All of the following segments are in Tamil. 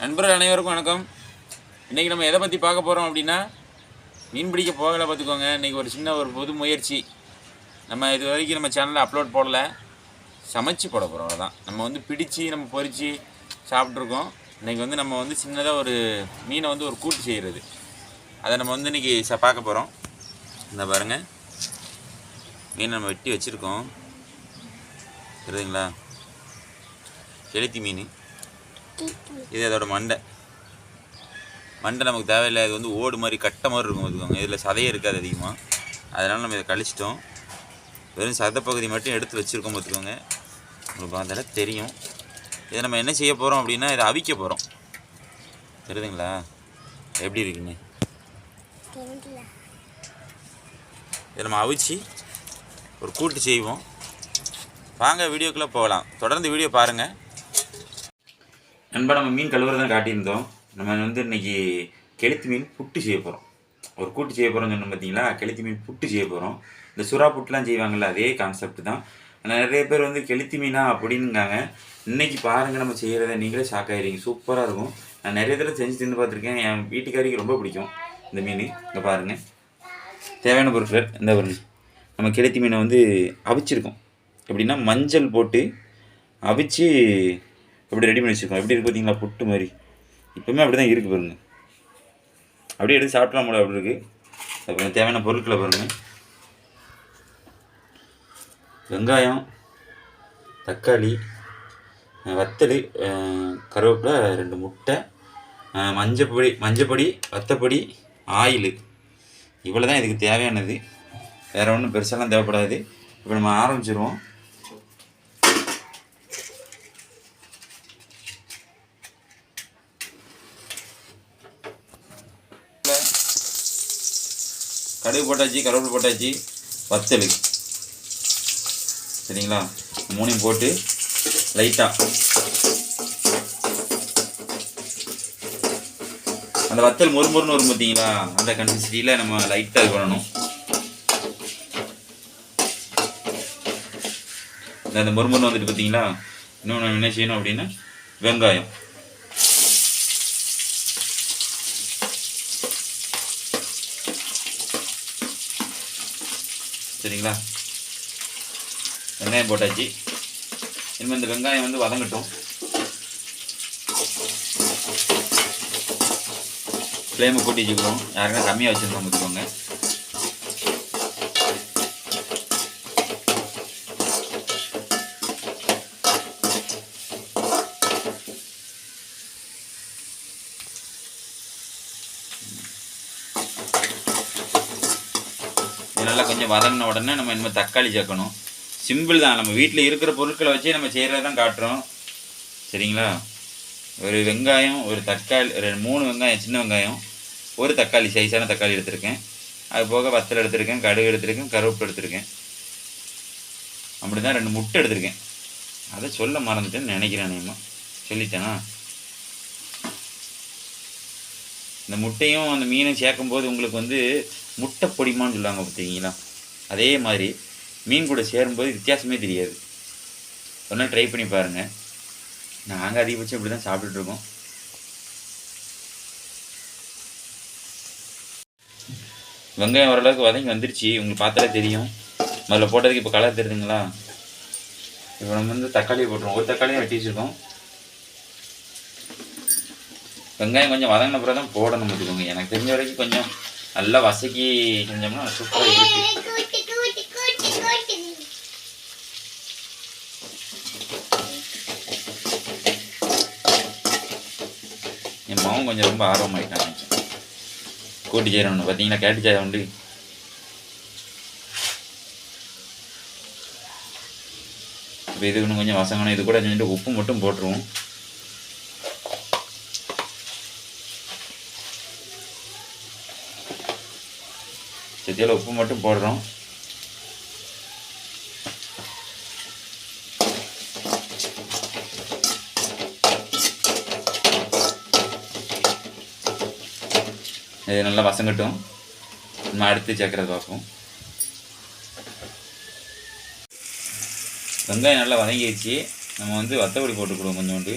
நண்பர்கள் அனைவருக்கும் வணக்கம். இன்றைக்கி நம்ம எதை பற்றி பார்க்க போகிறோம் அப்படின்னா மீன் பிடிக்க போகலை பார்த்துக்கோங்க. இன்றைக்கி ஒரு சின்ன ஒரு புது முயற்சி. நம்ம இது வரைக்கும் நம்ம சேனலில் அப்லோட் போடல. சமைச்சு போட போகிறோம் அவ்வளோதான் நம்ம வந்து பிடித்து நம்ம பொறிச்சு சாப்பிட்ருக்கோம் இன்றைக்கி வந்து நம்ம வந்து சின்னதாக ஒரு மீனை வந்து ஒரு கூட்டு செய்கிறது அதை நம்ம வந்து இன்றைக்கி ச பார்க்க போகிறோம் இந்த பாருங்கள் மீனை நம்ம வெட்டி வச்சுருக்கோம். தெரியுதுங்களா? கெளுத்தி மீன். இது அதோட மண்டை. மண்டை நமக்கு தேவையில்லை. இது வந்து ஓடு மாதிரி கட்டை மாதிரி இருக்கும். பார்த்துக்கோங்க இதில் சதையே இருக்காது அதிகமாக அதனால் நம்ம இதை கழிச்சிட்டோம். வெறும் சதை பகுதி மட்டும் எடுத்து வச்சுருக்கோம் பார்த்துக்கோங்க. உங்களுக்கு அதெல்லாம் தெரியும். இதை நம்ம என்ன செய்ய போகிறோம் அப்படின்னா இதை அவிக்க போகிறோம் தெரியுதுங்களா? எப்படி இருக்குன்னு? இதை நம்ம அவிச்சு ஒரு கூட்டு செய்வோம். வாங்க வீடியோக்குள்ளே போகலாம். தொடர்ந்து வீடியோ பாருங்கள் நண்பா நம்ம மீன் கழுவுறதான் காட்டியிருந்தோம். நம்ம வந்து இன்னைக்கு கெளுத்து மீன் புட்டு செய்ய போகிறோம் ஒரு கூட்டு செய்ய போகிறோம்னு சொன்னோம் பார்த்தீங்களா கெளுத்தி மீன் புட்டு செய்ய போகிறோம் இந்த சுறா புட்டுலாம் செய்வாங்கல்ல அதே கான்செப்ட் தான். நிறைய பேர் வந்து கெளுத்தி மீனா அப்படின்னுங்காங்க. இன்னைக்கு பாருங்கள் நம்ம செய்கிறத நீங்களே ஷாக் ஆயிருங்க சூப்பராக இருக்கும். நான் நிறைய தடவை செஞ்சு தின்னு பார்த்துருக்கேன். என் வீட்டுக்காரிக்கு ரொம்ப பிடிக்கும் இந்த மீன். இங்கே பாருங்கள் தேவையான பொருட்கள் இந்த பாருங்க நம்ம கெளுத்தி மீனை வந்து அவிச்சிருக்கோம். எப்படின்னா மஞ்சள் போட்டு அவிச்சு எப்படி ரெடி பண்ணி வச்சுருக்கோம். எப்படி இருக்குது பார்த்தீங்களா புட்டு மாதிரி. இப்போவுமே அப்படி தான் இருக்குது பாருங்கள் அப்படியே எடுத்து சாப்பிட்லாம் போல அப்படி இருக்குது அப்புறம் தேவையான பொருட்களை பாருங்கள் வெங்காயம் தக்காளி வத்தல் கருவேப்பிலை ரெண்டு முட்டை மஞ்சப்பொடி மஞ்சப்பொடி வத்தப்பொடி ஆயில். இவ்வளோ தான் இதுக்கு தேவையானது. வேறு ஒன்றும் பெருசாலாம் தேவைப்படாது. இப்போ நம்ம ஆரம்பிச்சிருவோம். கடுகு போட்டாச்சு கருவேப்பிலை போட்டாச்சு வத்தல். சரிங்களா? மூணையும் போட்டு லைட்டாக அந்த வத்தல் மொறுமொறுன்னு வரும் பார்த்தீங்களா அந்த கன்சிஸ்டன்சியில் நம்ம லைட்டாக இது பண்ணணும். இந்த அந்த மொறுமொறுன்னு வந்துட்டு பார்த்தீங்களா இன்னொன்று என்ன செய்யணும் அப்படின்னா வெங்காயம். சரிங்களா? வெங்காயம் போட்டாச்சு. இனிமேல் இந்த வெங்காயம் வந்து வதங்கட்டும். ஃப்ளேமை கூட்டி வச்சுக்கிறோம் யாருன்னா கம்மியாக வச்சுருந்தோம் பார்த்துக்கோங்க இது நல்லா கொஞ்சம் வதங்கின உடனே நம்ம இனிமேல் தக்காளி சேர்க்கணும். சிம்பிள் தான். நம்ம வீட்டில் இருக்கிற பொருட்களை வச்சே நம்ம செய்கிறத தான் காட்டுறோம். சரிங்களா? ஒரு வெங்காயம் ஒரு தக்காளி ரெண்டு மூணு வெங்காயம் சின்ன வெங்காயம் ஒரு தக்காளி சைஸான தக்காளி எடுத்திருக்கேன். அது போக வத்தல் எடுத்திருக்கேன் கடுகு எடுத்திருக்கேன் கருவேப்பிலை எடுத்திருக்கேன். அப்படி தான் ரெண்டு முட்டை எடுத்திருக்கேன். அதை சொல்ல மறந்துட்டேன்னு நினைக்கிறேன் நேமா சொல்லிட்டேனா? இந்த முட்டையும் அந்த மீனும் சேர்க்கும்போது உங்களுக்கு வந்து முட்டை பொடிமான்னு சொல்லுவாங்க பார்த்தீங்களா அதே மாதிரி மீன் கூட சேரும்போது வித்தியாசமே தெரியாது. ஒரு நாள் ட்ரை பண்ணி பாருங்கள் நாங்கள் அதிகபட்சம் இப்படி தான் சாப்பிட்டுட்டு இருக்கோம். வெங்காயம் ஓரளவுக்கு வதங்கி வந்துருச்சு. உங்களுக்கு பார்த்தாலே தெரியும். முதல்ல போட்டதுக்கு இப்போ கலர் தெரியுதுங்களா? இப்போ நம்ம வந்து தக்காளி போட்டுருவோம். ஒரு தக்காளியும் வெட்டி வச்சுருக்கோம். வெங்காயம் கொஞ்சம் வதங்கின பிறகு தான் போடணும் பார்த்துக்கோங்க எனக்கு தெரிஞ்ச வரைக்கும் கொஞ்சம் நல்லா வசக்கி செஞ்சோம்னா சூப்பராக இருக்குது அம்மாவும் கொஞ்சம் ரொம்ப ஆர்வமாயிட்டாங்க கூட்டி செய்கிறவனு பார்த்தீங்கன்னா கேட்டு செய்ய உண்டு. இப்போ இது இன்னும் கொஞ்சம் வசங்கணும். இது கூட செஞ்சுட்டு உப்பு மட்டும் போட்டுருவோம். செத்தியில் உப்பு மட்டும் போடுறோம். இது நல்லா வசங்கட்டும் நம்ம அடுத்து சேர்க்கறது பார்ப்போம் வெங்காயம் நல்லா வதங்கிடுச்சு நம்ம வந்து வத்தப்பொடி போட்டுக்கிடுவோம் கொஞ்சோண்டு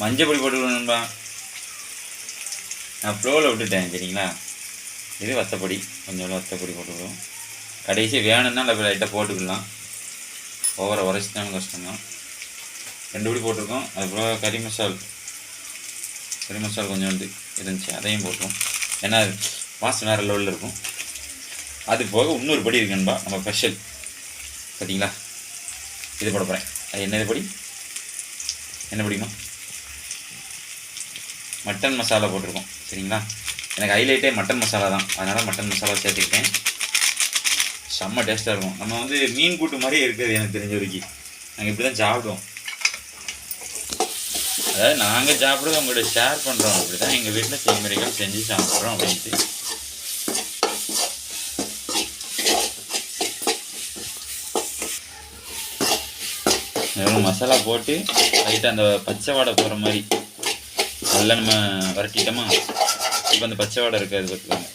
மஞ்சள் பொடி போட்டுக்கணும்பா நான் ஃப்ளோவில் விட்டுட்டேன் சரிங்களா இது வத்தப்பொடி கொஞ்சோண்டு வத்தப்பொடி போட்டுக்கிடுவோம் கடைசி வேணும்னா நம்ம லைட்டாக போட்டுக்கலாம் ஓவர உரைச்சிட்டாலும் கஷ்டம்தான் ரெண்டு படி போட்டிருக்கோம் அதுக்கப்புறம் கறி மசால் கறி மசால் கொஞ்சோண்டு இருந்துச்சு அதையும் போட்டோம் ஏன்னா வாசம் வேறு லெவலில் இருக்கும். அது போக இன்னொரு படி இருக்குன்பா நம்ம ஸ்பெஷல் பார்த்தீங்களா? இது போட போகிறேன் அது என்னது படி? என்ன படிமா மட்டன் மசாலா போட்டிருக்கோம். சரிங்களா? எனக்கு ஹைலைட்டே மட்டன் மசாலா தான். அதனால் மட்டன் மசாலா சேர்த்துக்கிட்டேன். செம்ம டேஸ்ட்டாக இருக்கும். நம்ம வந்து மீன் கூட்டு மாதிரியே இருக்குது எனக்கு தெரிஞ்ச வரைக்கும். நாங்கள் இப்படி தான் சாப்பிடுவோம். அதாவது நாங்கள் சாப்பிட்றது உங்கள்கிட்ட ஷேர் பண்ணுறோம் அப்படி தான் எங்கள் வீட்டில் செய்முறைகள் செஞ்சு சாப்பிட்றோம் அப்படின்ட்டு. வெறும் மசாலா போட்டு லைட்டாக அந்த பச்சை வாடை போகிற மாதிரி. நல்லா நம்ம வரட்டிட்டோமா இப்போ அந்த பச்சை வாடை இருக்காது பார்த்துக்கோங்க.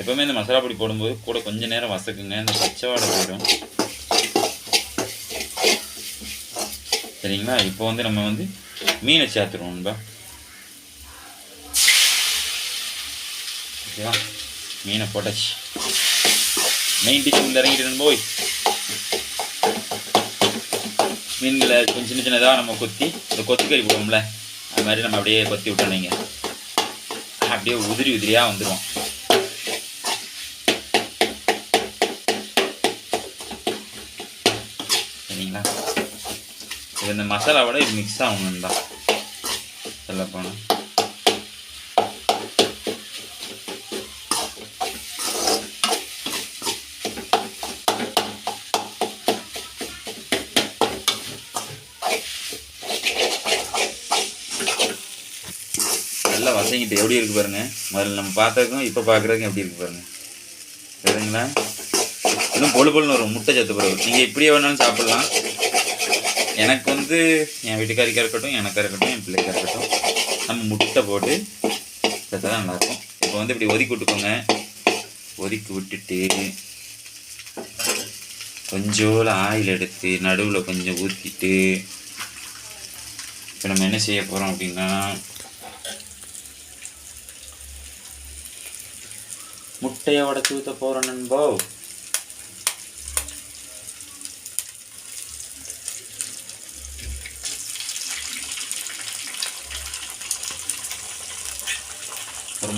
எப்போவுமே இந்த மசாலா பொடி போடும்போது கூட கொஞ்சம் நேரம் வசக்குங்க. இந்த பச்சை வாடை போயிடும் சரிங்களா? இப்போ வந்து நம்ம வந்து மீனை சேர்த்துருவோம் நண்பா ஓகேவா மீனை போட்டாச்சு மெயின் டிஷ் வந்து இறங்கிட்டு போய் மீன்களை கொஞ்சம் சின்ன சின்னதாக நம்ம கொத்தி இந்த கொத்துக்கறி போடுவோம்ல அது மாதிரி நம்ம அப்படியே கொத்தி விட்டோம் நீங்கள் அப்படியே உதிரி உதிரியாக வந்துடுவோம் சரிங்களா இது இந்த மசாலாவோட இது மிக்ஸ் ஆகணும் தான் சொல்ல போனால் நல்லா வசங்கிட்டு எப்படி இருக்கு பாருங்க. முதல்ல நம்ம பார்த்ததுக்கும் இப்போ பார்க்குறதுக்கும் எப்படி இருக்கு பாருங்க. சரிங்களா? இன்னும் பொழு பொழுன்னு வரும் முட்டை சத்து பிறகு நீங்கள் இப்படியே வேணாலும் சாப்பிட்லாம். எனக்கு வந்து என் வீட்டுக்காரிக்காக இருக்கட்டும் எனக்காக இருக்கட்டும் என் பிள்ளைக்கா இருக்கட்டும். நம்ம முட்டை போட்டு சேர்த்தா தான் நல்லாயிருக்கும். இப்போ வந்து இப்படி ஒதுக்கி விட்டுக்கோங்க. ஒதுக்கி விட்டுட்டு கொஞ்சோல ஆயில் எடுத்து நடுவில் கொஞ்சம் ஊற்றிட்டு இப்போ நம்ம என்ன செய்ய போகிறோம் அப்படின்னா முட்டையை உடச்சி ஊற்ற போகிறோம் நண்போ.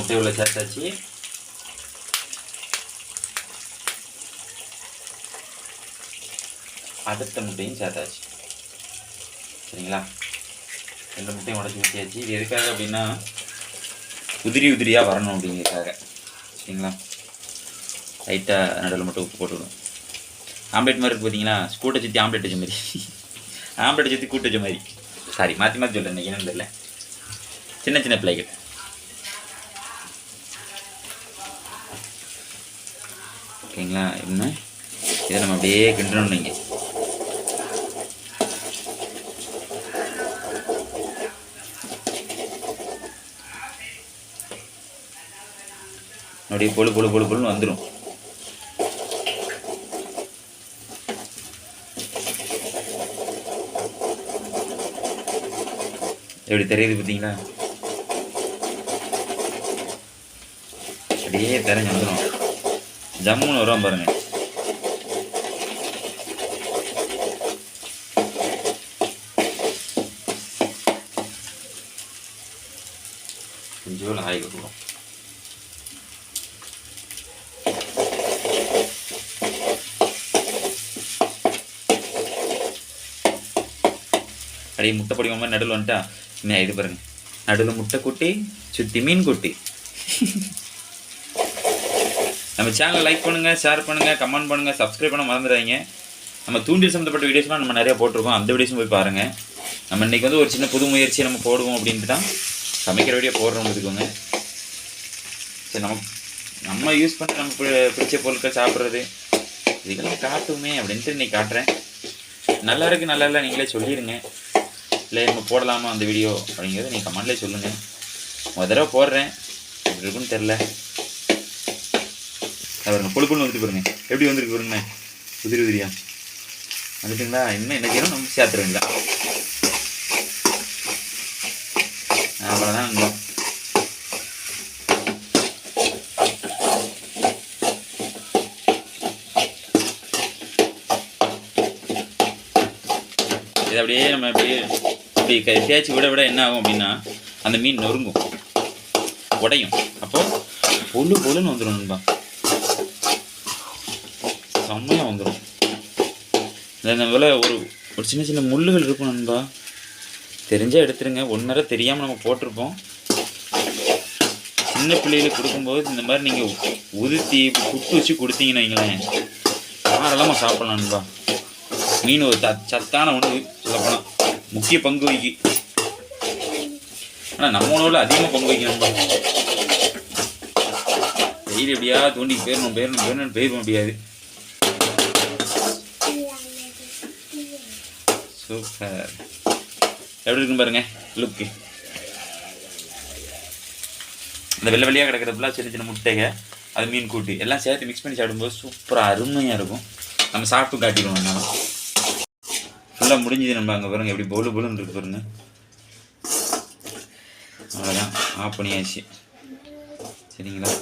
முட்டை உள்ள சேர்த்தாச்சு அடுத்த முட்டையும் சேர்த்தாச்சு சரிங்களா? ரெண்டு முட்டையும் உடச்சி ஊற்றியாச்சு இது எதுக்காக அப்படின்னா உதிரி உதிரியாக வரணும் அப்படிங்கிறதுக்காக. சரிங்களா? லைட்டாக நடுவில் மட்டும் உப்பு போட்டுவிடும் ஆம்லேட் மாதிரி இருக்கு பார்த்தீங்களா கூட்டை சுற்றி ஆம்லேட் வச்ச மாதிரி. ஆம்லேட் சுற்றி கூட்டு வச்ச மாதிரி. சாரி மாற்றி மாற்றி சொல்கிறேன் இன்னைக்கு என்னென்னு தெரியல. சின்ன சின்ன பிள்ளைகள். ஓகேங்களா? என்ன? இதை நம்ம அப்படியே கிண்டணும் நீங்கள் அப்படியே பொழு பொழு பொழு பொழுன்னு வந்துடும் எப்படி தெரியுது பார்த்தீங்களா? அப்படியே தெரிஞ்சு வந்துடும் ஜம்முன்னு வரும் பாருங்க. கொஞ்சோண்டு ஆயில் விடுவோம் அப்படியே முட்டை பொடி மாதிரி நடுவில் வந்துட்டா. இது பாருங்க. நடுவில் முட்டை குட்டி சுற்றி மீன் குட்டி. நம்ம சேனலை லைக் பண்ணுங்கள் ஷேர் பண்ணுங்கள் கமெண்ட் பண்ணுங்கள் சப்ஸ்கிரைப் பண்ண மறந்துடாதீங்க. நம்ம தூண்டில் சம்மந்தப்பட்ட வீடியோஸ்லாம் நம்ம நிறைய போட்டிருக்கோம். அந்த வீடியோஸும் போய் பாருங்கள் நம்ம இன்றைக்கி வந்து ஒரு சின்ன புது முயற்சியை நம்ம போடுவோம் அப்படின்ட்டு தான் சமைக்கிற வீடியோ போடுறோம் எடுத்துக்கோங்க சரி நம்ம நம்ம யூஸ் பண்ணுற நம்ம பிடிச்ச பொருட்கள் சாப்பிட்றது இதெல்லாம் காட்டுமே அப்படின்ட்டு இன்றைக்கி காட்டுறேன். நல்லா இருக்குது நல்லா இல்லை நீங்களே சொல்லிடுங்க. இல்லை நம்ம போடலாமா அந்த வீடியோ அப்படிங்கிறத நீங்கள் கமெண்ட்லேயே சொல்லுங்கள் முதல்ல தடவை போடுறேன். எப்படி இருக்குன்னு தெரில. பாருங்க பொழு வந்துட்டு பாருங்க. எப்படி வந்துருக்கு பாருங்க. உதிரி உதிரியா. வந்துட்டுங்களா? இன்னும் என்ன செய்யணும்? நம்ம சேர்த்துருங்களா அவ்வளோதான் இது அப்படியே நம்ம அப்படியே இப்படி கை தேய்ச்சி விட விட என்ன ஆகும் அப்படின்னா அந்த மீன் நொறுங்கும். உடையும். அப்போ பொழு பொழுன்னு வந்துடும் நண்பா. செம்மையாக வந்துடும் இந்த போல் ஒரு ஒரு சின்ன சின்ன முள்ளுகள் இருக்கும் நண்பா. தெரிஞ்சால் எடுத்துருங்க. ஒன்றரை தெரியாமல் நம்ம போட்டிருப்போம். சின்ன பிள்ளைகளுக்கு கொடுக்கும்போது இந்த மாதிரி நீங்கள் உதுத்தி புட்டு வச்சு கொடுத்தீங்கன்னு வைங்களேன். தாராளமாக சாப்பிட்லாம் நண்பா. மீன் ஒரு த சத்தான உணவு சொல்லப்போனால் முக்கிய பங்கு வகி ஆனால் நம்ம உணவில் அதிகமாக பங்கு வைக்கணும்பா டெய்லி எப்படியா தோண்டி போயிடணும் போயிடணும் போயிடணும் போயிட முடியாது. எப்படி இருக்குன்னு பாருங்க லுக்கு இந்த வெள்ளை வெள்ளையாக கிடக்கிறதுலாம் சின்ன சின்ன முட்டைங்க அது மீன் கூட்டு எல்லாம் சேர்த்து மிக்ஸ் பண்ணி சாப்பிடும்போது சூப்பராக அருமையாக இருக்கும். நம்ம சாப்பிட்டு காட்டிடுவோம் நம்ம. ஃபுல்லாக முடிஞ்சது நம்ம அங்கே பாருங்க எப்படி பொலு பொலுன்னு இருக்கு பாருங்க. அவ்வளோதான் ஆஃப் பண்ணியாச்சு. சரிங்களா?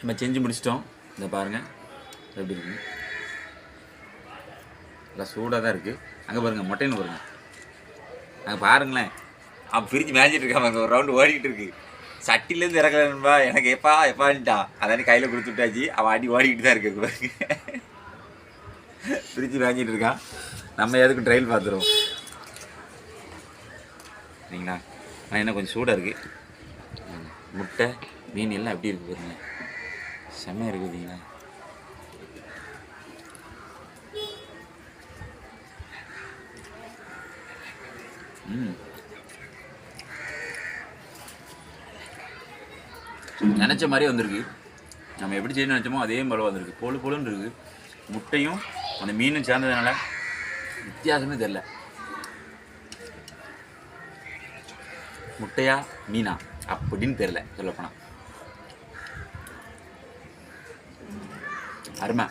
நம்ம செஞ்சு முடிச்சிட்டோம். இதை பாருங்கள் எப்படி இருக்கு நல்லா சூடாக தான் இருக்குது அங்கே பாருங்கள் மொட்டைன்னு பாருங்கள் அங்கே பாருங்களேன். அவன் பிரித்து மேய்ச்சிட்டு இருக்கான் அங்கே ஒரு ரவுண்டு ஓடிக்கிட்டு இருக்கு. சட்டிலேருந்து இறக்கலன்பா எனக்கு எப்பா எப்பான்ட்டான் அதானே கையில் கொடுத்து விட்டாச்சு. அவன் அடி ஓடிக்கிட்டு தான் இருக்கு பாருங்க. பிரித்து மேய்ஞ்சிட்டு இருக்கான். நம்ம எதுக்கும் ட்ரையல் பார்த்துருவோம். சரிங்களா? ஆனால் என்ன கொஞ்சம் சூடாக இருக்குது முட்டை மீன் எல்லாம் எப்படி இருக்குது பாருங்க. செம்மையாக இருக்குது பார்த்தீங்களா நினச்ச மாதிரி வந்திருக்கு. நம்ம எப்படி செய்யணும்னு நினச்சோமோ அதே மாதிரி வந்திருக்கு. பொழு பொழுன்னு இருக்குது. முட்டையும் அந்த மீனும் சேர்ந்ததுனால வித்தியாசமே தெரில முட்டையா மீனா? அப்படின்னு தெரில சொல்லப்போனால் அருமை.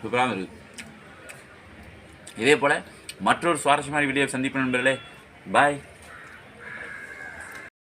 சூப்பராக இருக்குது இதே போல் மற்றொரு சுவாரஸ்யமான வீடியோ சந்திப்பு நண்பர்களே. பாய்